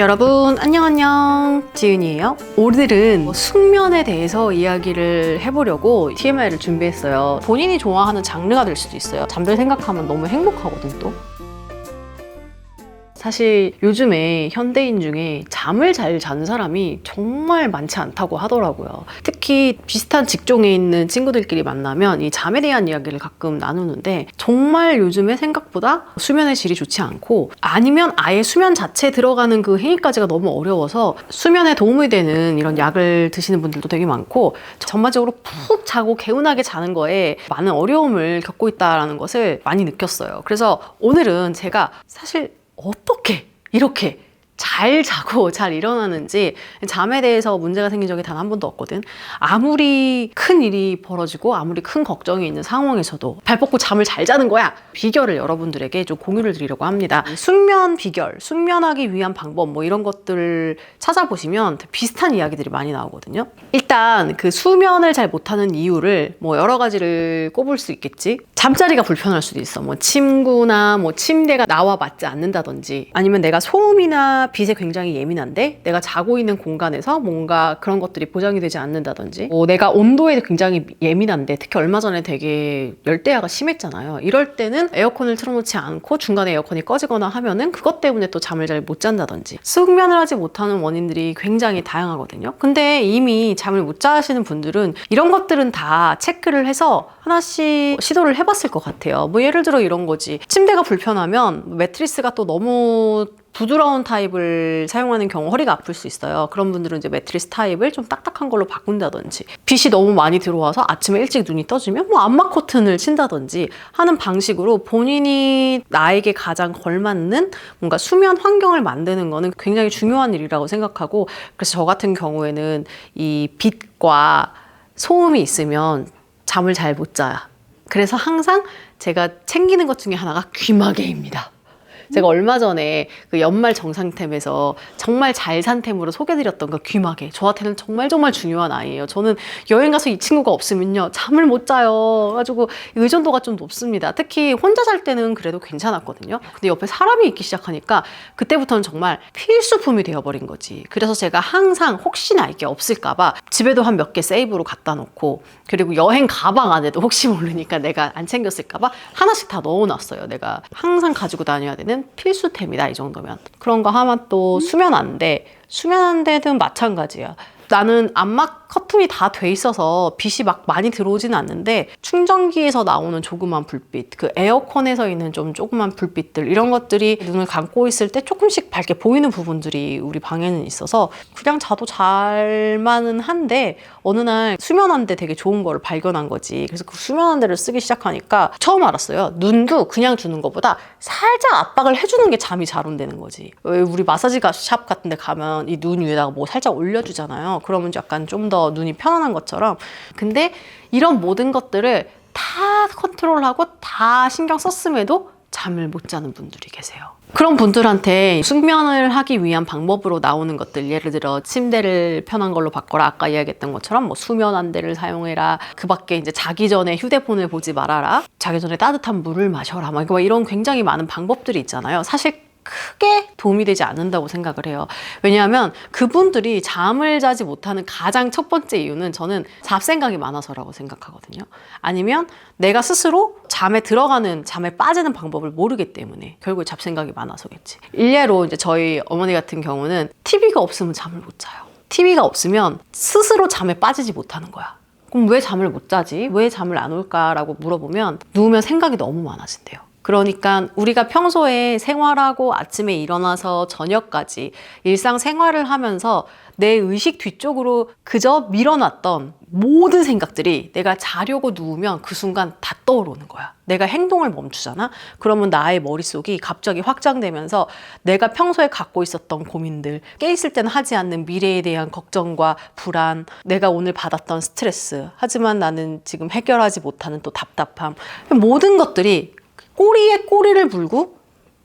여러분 안녕 안녕 지은이에요. 오늘은 뭐 숙면에 대해서 이야기를 해보려고 TMI를 준비했어요. 본인이 좋아하는 장르가 될 수도 있어요. 잠들 생각하면 너무 행복하거든 또. 사실 요즘에 현대인 중에 잠을 잘 자는 사람이 정말 많지 않다고 하더라고요. 특히 비슷한 직종에 있는 친구들끼리 만나면 이 잠에 대한 이야기를 가끔 나누는데 정말 요즘에 생각보다 수면의 질이 좋지 않고 아니면 아예 수면 자체에 들어가는 그 행위까지가 너무 어려워서 수면에 도움이 되는 이런 약을 드시는 분들도 되게 많고 전반적으로 푹 자고 개운하게 자는 거에 많은 어려움을 겪고 있다는 것을 많이 느꼈어요. 그래서 오늘은 제가 사실 어떻게 이렇게 잘 자고 잘 일어나는지 잠에 대해서 문제가 생긴 적이 단 한 번도 없거든. 아무리 큰 일이 벌어지고 아무리 큰 걱정이 있는 상황에서도 발 뻗고 잠을 잘 자는 거야. 비결을 여러분들에게 좀 공유를 드리려고 합니다. 숙면 비결, 숙면하기 위한 방법 뭐 이런 것들을 찾아보시면 비슷한 이야기들이 많이 나오거든요. 일단 그 수면을 잘 못하는 이유를 뭐 여러 가지를 꼽을 수 있겠지. 잠자리가 불편할 수도 있어. 뭐 침구나 뭐 침대가 나와 맞지 않는다든지 아니면 내가 소음이나 빛에 굉장히 예민한데 내가 자고 있는 공간에서 뭔가 그런 것들이 보장이 되지 않는다든지 뭐 내가 온도에 굉장히 예민한데 특히 얼마 전에 되게 열대야가 심했잖아요. 이럴 때는 에어컨을 틀어놓지 않고 중간에 에어컨이 꺼지거나 하면은 그것 때문에 또 잠을 잘 못 잔다든지 숙면을 하지 못하는 원인들이 굉장히 다양하거든요. 근데 이미 잠을 못 자시는 분들은 이런 것들은 다 체크를 해서 하나씩 시도를 해봤을 것 같아요. 뭐 예를 들어 이런 거지. 침대가 불편하면 매트리스가 또 너무 부드러운 타입을 사용하는 경우 허리가 아플 수 있어요. 그런 분들은 이제 매트리스 타입을 좀 딱딱한 걸로 바꾼다든지 빛이 너무 많이 들어와서 아침에 일찍 눈이 떠지면 뭐 암막 커튼을 친다든지 하는 방식으로 본인이 나에게 가장 걸맞는 뭔가 수면 환경을 만드는 거는 굉장히 중요한 일이라고 생각하고 그래서 저 같은 경우에는 이 빛과 소음이 있으면 잠을 잘 못 자요. 그래서 항상 제가 챙기는 것 중에 하나가 귀마개입니다. 제가 얼마 전에 그 연말 정상템에서 정말 잘 산 템으로 소개드렸던 그 귀마개. 저한테는 정말 정말 중요한 아이예요. 저는 여행 가서 이 친구가 없으면요. 잠을 못 자요. 가지고 의존도가 좀 높습니다. 특히 혼자 잘 때는 그래도 괜찮았거든요. 근데 옆에 사람이 있기 시작하니까 그때부터는 정말 필수품이 되어버린 거지. 그래서 제가 항상 혹시나 이게 없을까봐 집에도 한 몇 개 세이브로 갖다 놓고 그리고 여행 가방 안에도 혹시 모르니까 내가 안 챙겼을까봐 하나씩 다 넣어놨어요. 내가 항상 가지고 다녀야 되는 필수템이다 이 정도면 그런 거 하면 또 수면 안 돼. 수면 안 되든 마찬가지야. 나는 암막 커튼이 다 돼 있어서 빛이 막 많이 들어오지는 않는데 충전기에서 나오는 조그만 불빛, 그 에어컨에서 있는 좀 조그만 불빛들 이런 것들이 눈을 감고 있을 때 조금씩 밝게 보이는 부분들이 우리 방에는 있어서 그냥 자도 잘만은 한데 어느 날 수면한데 되게 좋은 거를 발견한 거지. 그래서 그 수면한대를 쓰기 시작하니까 처음 알았어요. 눈도 그냥 주는 것보다 살짝 압박을 해주는 게 잠이 잘 온다는 거지. 왜 우리 마사지 샵 같은 데 가면 이 눈 위에다가 뭐 살짝 올려주잖아요. 그러면 약간 좀더 눈이 편안한 것처럼. 근데 이런 모든 것들을 다 컨트롤하고 다 신경 썼음에도 잠을 못 자는 분들이 계세요. 그런 분들한테 숙면을 하기 위한 방법으로 나오는 것들 예를 들어 침대를 편한 걸로 바꿔라 아까 이야기했던 것처럼 뭐 수면 안대를 사용해라 그 밖에 이제 자기 전에 휴대폰을 보지 말아라 자기 전에 따뜻한 물을 마셔라 막 이런 굉장히 많은 방법들이 있잖아요 사실 크게 도움이 되지 않는다고 생각을 해요. 왜냐하면 그분들이 잠을 자지 못하는 가장 첫 번째 이유는 저는 잡생각이 많아서라고 생각하거든요. 아니면 내가 스스로 잠에 들어가는, 잠에 빠지는 방법을 모르기 때문에 결국 잡생각이 많아서겠지. 일례로 이제 저희 어머니 같은 경우는 TV가 없으면 잠을 못 자요. TV가 없으면 스스로 잠에 빠지지 못하는 거야. 그럼 왜 잠을 못 자지? 왜 잠을 안 올까라고 물어보면 누우면 생각이 너무 많아진대요. 그러니까 우리가 평소에 생활하고 아침에 일어나서 저녁까지 일상 생활을 하면서 내 의식 뒤쪽으로 그저 밀어놨던 모든 생각들이 내가 자려고 누우면 그 순간 다 떠오르는 거야. 내가 행동을 멈추잖아? 그러면 나의 머릿속이 갑자기 확장되면서 내가 평소에 갖고 있었던 고민들, 깨있을 때는 하지 않는 미래에 대한 걱정과 불안, 내가 오늘 받았던 스트레스, 하지만 나는 지금 해결하지 못하는 또 답답함, 모든 것들이 꼬리에 꼬리를 물고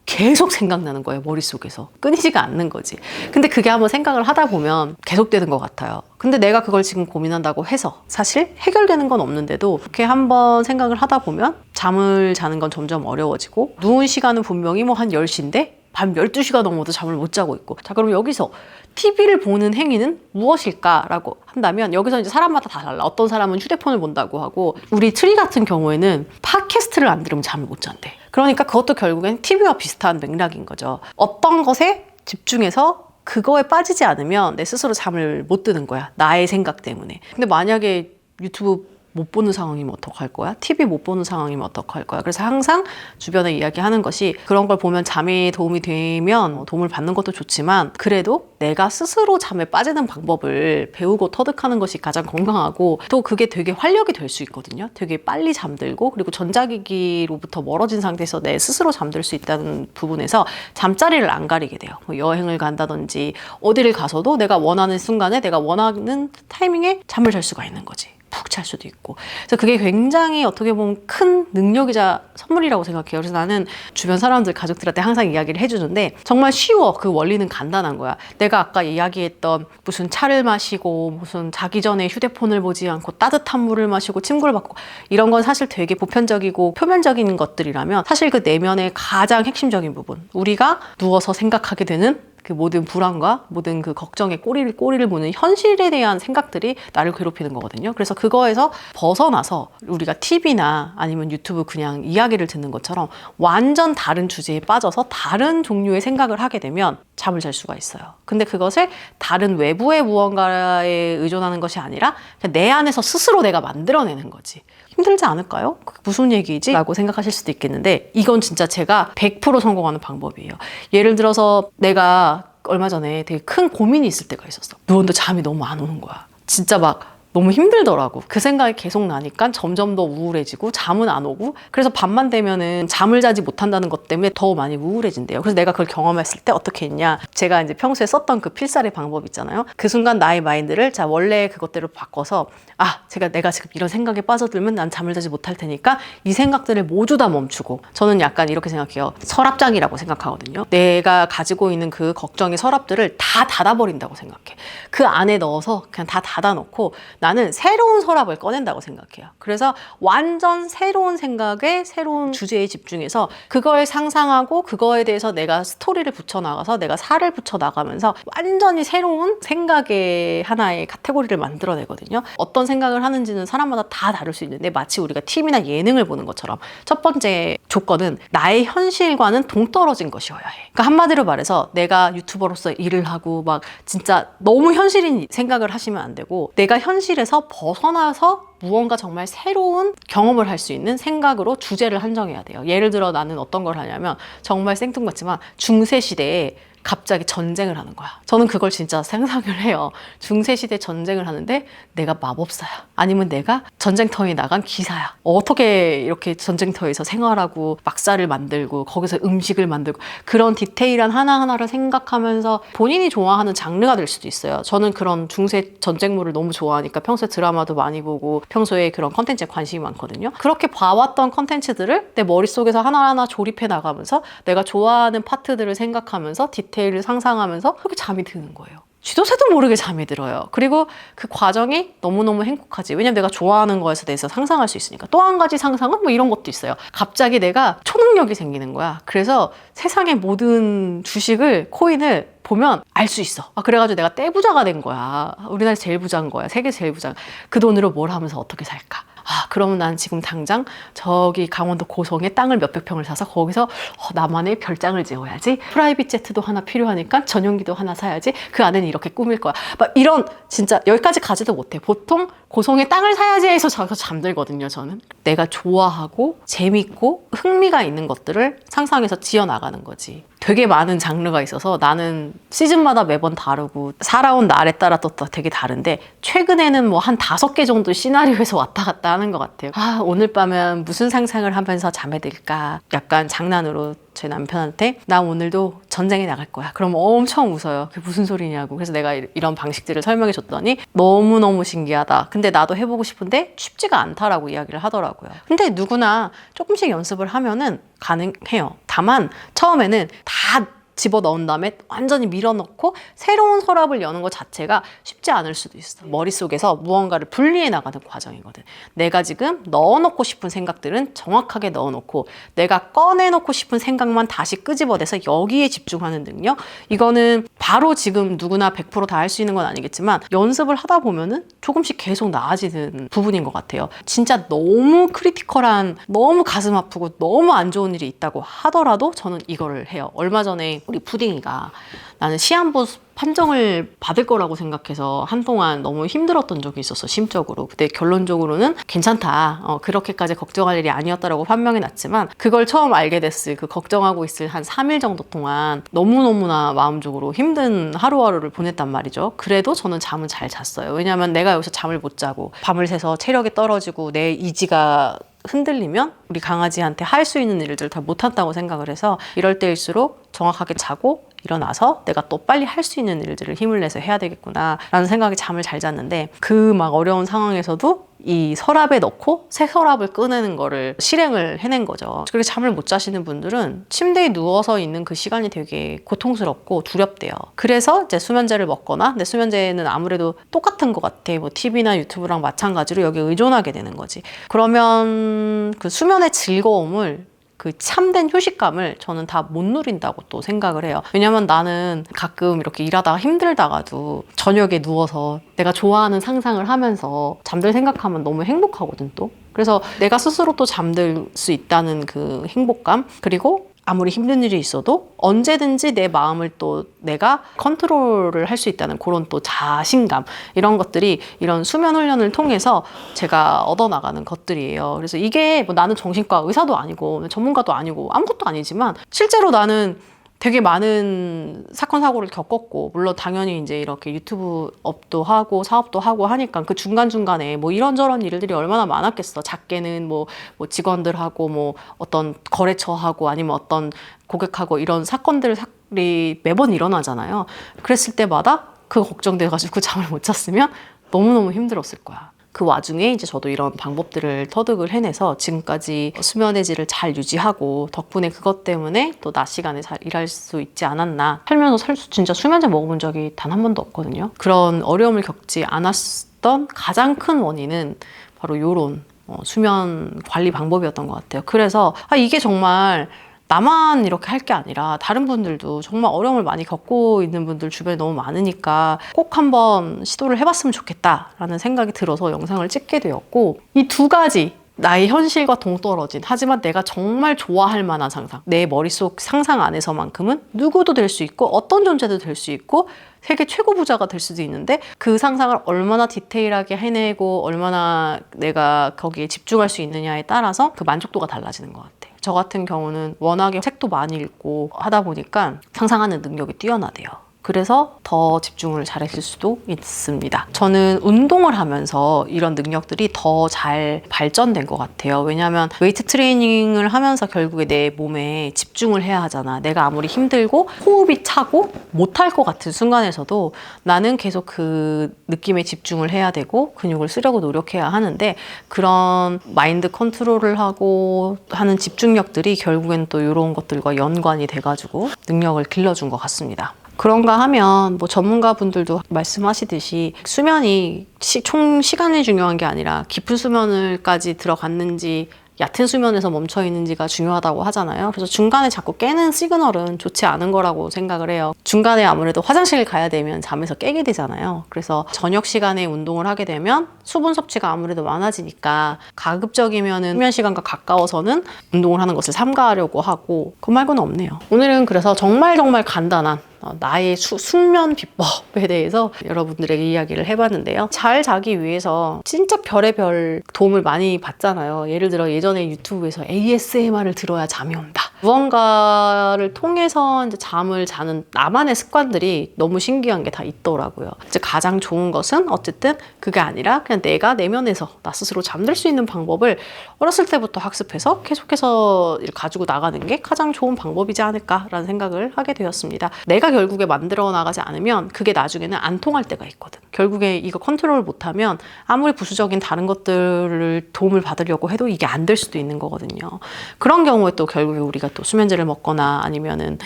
계속 생각나는 거예요, 머릿속에서. 끊이지가 않는 거지. 근데 그게 한번 생각을 하다 보면 계속되는 것 같아요. 근데 내가 그걸 지금 고민한다고 해서 사실 해결되는 건 없는데도 그렇게 한번 생각을 하다 보면 잠을 자는 건 점점 어려워지고 누운 시간은 분명히 뭐 한 10시인데 밤 12시가 넘어도 잠을 못 자고 있고. 자, 그럼 여기서 TV를 보는 행위는 무엇일까라고 한다면 여기서 이제 사람마다 다 달라. 어떤 사람은 휴대폰을 본다고 하고 우리 트리 같은 경우에는 팟캐스트를 안 들으면 잠을 못 잔대. 그러니까 그것도 결국엔 TV와 비슷한 맥락인 거죠. 어떤 것에 집중해서 그거에 빠지지 않으면 내 스스로 잠을 못 드는 거야. 나의 생각 때문에. 근데 만약에 유튜브 못 보는 상황이면 어떡할 거야? TV 못 보는 상황이면 어떡할 거야? 그래서 항상 주변에 이야기하는 것이 그런 걸 보면 잠에 도움이 되면 도움을 받는 것도 좋지만 그래도 내가 스스로 잠에 빠지는 방법을 배우고 터득하는 것이 가장 건강하고 또 그게 되게 활력이 될 수 있거든요. 되게 빨리 잠들고 그리고 전자기기로부터 멀어진 상태에서 내 스스로 잠들 수 있다는 부분에서 잠자리를 안 가리게 돼요. 뭐 여행을 간다든지 어디를 가서도 내가 원하는 순간에 내가 원하는 타이밍에 잠을 잘 수가 있는 거지. 푹 잘 수도 있고. 그래서 그게 굉장히 어떻게 보면 큰 능력이자 선물이라고 생각해요. 그래서 나는 주변 사람들, 가족들한테 항상 이야기를 해주는데 정말 쉬워. 그 원리는 간단한 거야. 내가 아까 이야기했던 무슨 차를 마시고 무슨 자기 전에 휴대폰을 보지 않고 따뜻한 물을 마시고 침구를 받고 이런 건 사실 되게 보편적이고 표면적인 것들이라면 사실 그 내면의 가장 핵심적인 부분. 우리가 누워서 생각하게 되는 그 모든 불안과 모든 그 걱정의 꼬리를 꼬리를 무는 현실에 대한 생각들이 나를 괴롭히는 거거든요. 그래서 그거에서 벗어나서 우리가 TV나 아니면 유튜브 그냥 이야기를 듣는 것처럼 완전 다른 주제에 빠져서 다른 종류의 생각을 하게 되면 잠을 잘 수가 있어요. 근데 그것을 다른 외부의 무언가에 의존하는 것이 아니라 내 안에서 스스로 내가 만들어내는 거지. 힘들지 않을까요? 무슨 얘기지? 라고 생각하실 수도 있겠는데 이건 진짜 제가 100% 성공하는 방법이에요. 예를 들어서 내가 얼마 전에 되게 큰 고민이 있을 때가 있었어. 누웠는데 잠이 너무 안 오는 거야. 진짜 막 너무 힘들더라고. 그 생각이 계속 나니까 점점 더 우울해지고 잠은 안 오고 그래서 밤만 되면은 잠을 자지 못한다는 것 때문에 더 많이 우울해진대요. 그래서 내가 그걸 경험했을 때 어떻게 했냐. 제가 이제 평소에 썼던 그 필살의 방법 있잖아요. 그 순간 나의 마인드를 자, 원래 그것대로 바꿔서 아, 제가 내가 지금 이런 생각에 빠져들면 난 잠을 자지 못할 테니까 이 생각들을 모두 다 멈추고 저는 약간 이렇게 생각해요. 서랍장이라고 생각하거든요. 내가 가지고 있는 그 걱정의 서랍들을 다 닫아버린다고 생각해. 그 안에 넣어서 그냥 다 닫아놓고 나는 새로운 서랍을 꺼낸다고 생각해요. 그래서 완전 새로운 생각에 새로운 주제에 집중해서 그걸 상상하고 그거에 대해서 내가 스토리를 붙여나가서 내가 살을 붙여나가면서 완전히 새로운 생각의 하나의 카테고리를 만들어내거든요. 어떤 생각을 하는지는 사람마다 다 다를 수 있는데 마치 우리가 TV나 예능을 보는 것처럼 첫 번째 조건은 나의 현실과는 동떨어진 것이어야 해. 그러니까 한마디로 말해서 내가 유튜버로서 일을 하고 막 진짜 너무 현실인 생각을 하시면 안 되고 내가 현실 에서 벗어나서 무언가 정말 새로운 경험을 할 수 있는 생각으로 주제를 한정해야 돼요. 예를 들어 나는 어떤 걸 하냐면 정말 생뚱맞지만 중세 시대에 갑자기 전쟁을 하는 거야. 저는 그걸 진짜 상상을 해요. 중세시대 전쟁을 하는데 내가 마법사야. 아니면 내가 전쟁터에 나간 기사야. 어떻게 이렇게 전쟁터에서 생활하고 막사를 만들고 거기서 음식을 만들고 그런 디테일한 하나하나를 생각하면서 본인이 좋아하는 장르가 될 수도 있어요. 저는 그런 중세 전쟁물을 너무 좋아하니까 평소에 드라마도 많이 보고 평소에 그런 컨텐츠에 관심이 많거든요. 그렇게 봐왔던 컨텐츠들을 내 머릿속에서 하나하나 조립해 나가면서 내가 좋아하는 파트들을 생각하면서 디테일 디테일을 상상하면서 그렇게 잠이 드는 거예요. 쥐도 새도 모르게 잠이 들어요. 그리고 그 과정이 너무너무 행복하지. 왜냐면 내가 좋아하는 거에서 대해서 상상할 수 있으니까. 또 한 가지 상상은 뭐 이런 것도 있어요. 갑자기 내가 초능력이 생기는 거야. 그래서 세상의 모든 주식을, 코인을 보면 알 수 있어. 아, 그래가지고 내가 떼부자가 된 거야. 우리나라 제일 부자인 거야. 세계 제일 부자. 그 돈으로 뭘 하면서 어떻게 살까? 아, 그러면 난 지금 당장 저기 강원도 고성에 땅을 몇백 평을 사서 거기서 어, 나만의 별장을 지어야지. 프라이빗 제트도 하나 필요하니까 전용기도 하나 사야지. 그 안에는 이렇게 꾸밀 거야. 막 이런 진짜 여기까지 가지도 못해. 보통 고성에 땅을 사야지 해서 저서 잠들거든요, 저는. 내가 좋아하고 재밌고 흥미가 있는 것들을 상상해서 지어 나가는 거지. 되게 많은 장르가 있어서 나는 시즌마다 매번 다르고 살아온 날에 따라 또 되게 다른데 최근에는 뭐 한 다섯 개 정도 시나리오에서 왔다 갔다 하는 것 같아요. 아, 오늘 밤은 무슨 상상을 하면서 잠에 들까? 약간 장난으로 제 남편한테 나 오늘도 전쟁에 나갈 거야. 그럼 엄청 웃어요. 그게 무슨 소리냐고. 그래서 내가 이- 이런 방식들을 설명해 줬더니 너무너무 신기하다. 근데 나도 해보고 싶은데 쉽지가 않다라고 이야기를 하더라고요. 근데 누구나 조금씩 연습을 하면은 가능해요. 다만 처음에는 다 집어 넣은 다음에 완전히 밀어넣고 새로운 서랍을 여는 것 자체가 쉽지 않을 수도 있어. 머릿속에서 무언가를 분리해 나가는 과정이거든. 내가 지금 넣어놓고 싶은 생각들은 정확하게 넣어놓고 내가 꺼내놓고 싶은 생각만 다시 끄집어내서 여기에 집중하는 능력. 이거는 바로 지금 누구나 100%다 할 수 있는 건 아니겠지만 연습을 하다 보면은 조금씩 계속 나아지는 부분인 것 같아요. 진짜 너무 크리티컬한, 너무 가슴 아프고 너무 안 좋은 일이 있다고 하더라도 저는 이거를 해요. 얼마 전에 우리 푸딩이가 나는 시한부 판정을 받을 거라고 생각해서 한동안 너무 힘들었던 적이 있었어 심적으로. 근데 결론적으로는 괜찮다. 어, 그렇게까지 걱정할 일이 아니었다라고 판명이 났지만 그걸 처음 알게 됐을 그 걱정하고 있을 한 3일 정도 동안 너무너무나 마음적으로 힘든 하루하루를 보냈단 말이죠. 그래도 저는 잠은 잘 잤어요. 왜냐하면 내가 여기서 잠을 못 자고 밤을 새서 체력이 떨어지고 내 이지가 흔들리면 우리 강아지한테 할 수 있는 일들 다 못한다고 생각을 해서 이럴 때일수록 정확하게 자고 일어나서 내가 또 빨리 할 수 있는 일들을 힘을 내서 해야 되겠구나 라는 생각에 잠을 잘 잤는데 그 막 어려운 상황에서도 이 서랍에 넣고 새 서랍을 꺼내는 거를 실행을 해낸 거죠. 그래서 잠을 못 자시는 분들은 침대에 누워서 있는 그 시간이 되게 고통스럽고 두렵대요. 그래서 이제 수면제를 먹거나 근데 수면제는 아무래도 똑같은 것 같아. 뭐 TV나 유튜브랑 마찬가지로 여기에 의존하게 되는 거지. 그러면 그 수면의 즐거움을 그 참된 휴식감을 저는 다 못 누린다고 또 생각을 해요. 왜냐면 나는 가끔 이렇게 일하다가 힘들다가도 저녁에 누워서 내가 좋아하는 상상을 하면서 잠들 생각하면 너무 행복하거든 또. 그래서 내가 스스로 또 잠들 수 있다는 그 행복감 그리고 아무리 힘든 일이 있어도 언제든지 내 마음을 또 내가 컨트롤을 할 수 있다는 그런 또 자신감 이런 것들이 이런 수면 훈련을 통해서 제가 얻어나가는 것들이에요. 그래서 이게 뭐 나는 정신과 의사도 아니고 전문가도 아니고 아무것도 아니지만 실제로 나는 되게 많은 사건 사고를 겪었고 물론 당연히 이제 이렇게 유튜브 업도 하고 사업도 하고 하니까 그 중간 중간에 뭐 이런저런 일들이 얼마나 많았겠어 작게는 뭐, 뭐 직원들하고 뭐 어떤 거래처하고 아니면 어떤 고객하고 이런 사건들이 매번 일어나잖아요 그랬을 때마다 그 걱정돼가지고 잠을 못 잤으면 너무너무 힘들었을 거야. 그 와중에 이제 저도 이런 방법들을 터득을 해내서 지금까지 수면의 질을 잘 유지하고 덕분에 그것 때문에 또 낮 시간에 잘 일할 수 있지 않았나. 살면서 살 수, 진짜 수면제 먹어본 적이 단 한 번도 없거든요. 그런 어려움을 겪지 않았던 가장 큰 원인은 바로 요런 어, 수면 관리 방법이었던 것 같아요. 그래서 아, 이게 정말 나만 이렇게 할 게 아니라 다른 분들도 정말 어려움을 많이 겪고 있는 분들 주변에 너무 많으니까 꼭 한번 시도를 해봤으면 좋겠다라는 생각이 들어서 영상을 찍게 되었고 이 두 가지 나의 현실과 동떨어진 하지만 내가 정말 좋아할 만한 상상 내 머릿속 상상 안에서만큼은 누구도 될 수 있고 어떤 존재도 될 수 있고 세계 최고 부자가 될 수도 있는데 그 상상을 얼마나 디테일하게 해내고 얼마나 내가 거기에 집중할 수 있느냐에 따라서 그 만족도가 달라지는 것 같아요. 저 같은 경우는 워낙에 책도 많이 읽고 하다 보니까 상상하는 능력이 뛰어나대요. 그래서 더 집중을 잘했을 수도 있습니다. 저는 운동을 하면서 이런 능력들이 더 잘 발전된 것 같아요. 왜냐하면 웨이트 트레이닝을 하면서 결국에 내 몸에 집중을 해야 하잖아. 내가 아무리 힘들고 호흡이 차고 못할 것 같은 순간에서도 나는 계속 그 느낌에 집중을 해야 되고 근육을 쓰려고 노력해야 하는데 그런 마인드 컨트롤을 하고 하는 집중력들이 결국엔 또 이런 것들과 연관이 돼가지고 능력을 길러준 것 같습니다. 그런가 하면 뭐 전문가 분들도 말씀하시듯이 수면이 시, 총 시간이 중요한 게 아니라 깊은 수면을까지 들어갔는지 얕은 수면에서 멈춰 있는지가 중요하다고 하잖아요. 그래서 중간에 자꾸 깨는 시그널은 좋지 않은 거라고 생각을 해요. 중간에 아무래도 화장실 가야 되면 잠에서 깨게 되잖아요. 그래서 저녁 시간에 운동을 하게 되면 수분 섭취가 아무래도 많아지니까 가급적이면 수면 시간과 가까워서는 운동을 하는 것을 삼가하려고 하고 그 말고는 없네요. 오늘은 그래서 정말 정말 간단한 어, 나의 수, 숙면 비법에 대해서 여러분들에게 이야기를 해봤는데요. 잘 자기 위해서 진짜 별의별 도움을 많이 받잖아요. 예를 들어 예전에 유튜브에서 ASMR을 들어야 잠이 온다. 무언가를 통해서 이제 잠을 자는 나만의 습관들이 너무 신기한 게 다 있더라고요. 이제 가장 좋은 것은 어쨌든 그게 아니라 그냥 내가 내면에서 나 스스로 잠들 수 있는 방법을 어렸을 때부터 학습해서 계속해서 가지고 나가는 게 가장 좋은 방법이지 않을까라는 생각을 하게 되었습니다. 내가 결국에 만들어 나가지 않으면 그게 나중에는 안 통할 때가 있거든. 결국에 이거 컨트롤 못하면 아무리 부수적인 다른 것들을 도움을 받으려고 해도 이게 안 될 수도 있는 거거든요. 그런 경우에 또 결국에 우리가 또 수면제를 먹거나 아니면은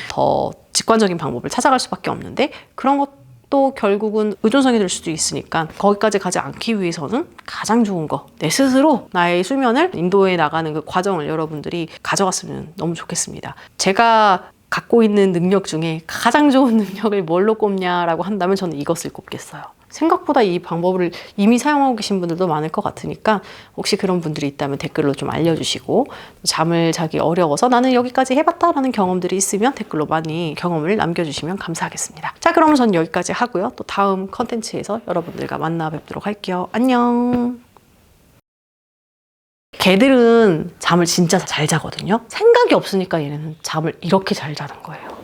더 직관적인 방법을 찾아갈 수밖에 없는데 그런 것 도 결국은 의존성이 될 수도 있으니까 거기까지 가지 않기 위해서는 가장 좋은 거 내 스스로 나의 수면을 인도에 나가는 그 과정을 여러분들이 가져갔으면 너무 좋겠습니다. 제가 갖고 있는 능력 중에 가장 좋은 능력을 뭘로 꼽냐라고 한다면 저는 이것을 꼽겠어요. 생각보다 이 방법을 이미 사용하고 계신 분들도 많을 것 같으니까 혹시 그런 분들이 있다면 댓글로 좀 알려주시고 잠을 자기 어려워서 나는 여기까지 해봤다라는 경험들이 있으면 댓글로 많이 경험을 남겨주시면 감사하겠습니다. 자 그러면 전 여기까지 하고요. 또 다음 컨텐츠에서 여러분들과 만나 뵙도록 할게요. 안녕. 개들은 잠을 진짜 잘 자거든요. 생각이 없으니까 얘네는 잠을 이렇게 잘 자는 거예요.